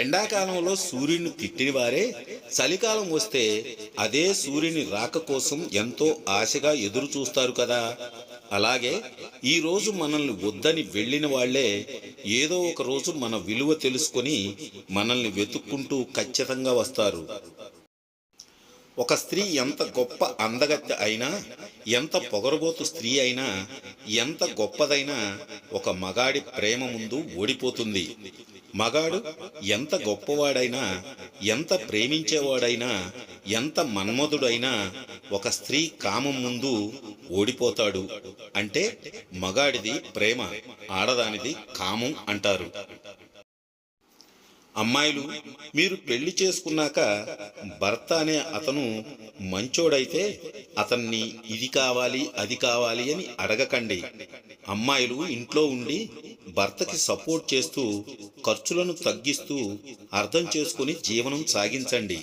ఎండాకాలంలో సూర్యుని తిట్టినవారే చలికాలం వస్తే అదే సూర్యుని రాక కోసం ఎంతో ఆశగా ఎదురు చూస్తారు కదా. అలాగే ఈరోజు మనల్ని వద్దని వెళ్ళిన వాళ్ళే ఏదో ఒక రోజు మన విలువ తెలుసుకొని మనల్ని వెతుక్కుంటూ ఖచ్చితంగా వస్తారు. ఒక స్త్రీ ఎంత గొప్ప అందగత్తె అయినా ఎంత పొగరబోతు స్త్రీ అయినా ఎంత గొప్పదైనా ఒక మగాడి ప్రేమ ముందు ఓడిపోతుంది. మగాడు ఎంత గొప్పవాడైనా ఎంత ప్రేమించేవాడైనా ఎంత మన్మధుడైనా ఒక స్త్రీ కామం ముందు ఓడిపోతాడు. అంటే మగాడిది ప్రేమ ఆడదానిది కామం అంటారు. అమ్మాయిలు మీరు పెళ్ళి చేసుకున్నాక భర్త అనే అతను మంచోడైతే అతన్ని ఇది కావాలి అది కావాలి అని అడగకండి. అమ్మాయిలు ఇంట్లో ఉండి భర్తకి సపోర్ట్ చేస్తూ ఖర్చులను తగ్గిస్తూ అర్థం చేసుకుని జీవనం సాగించండి.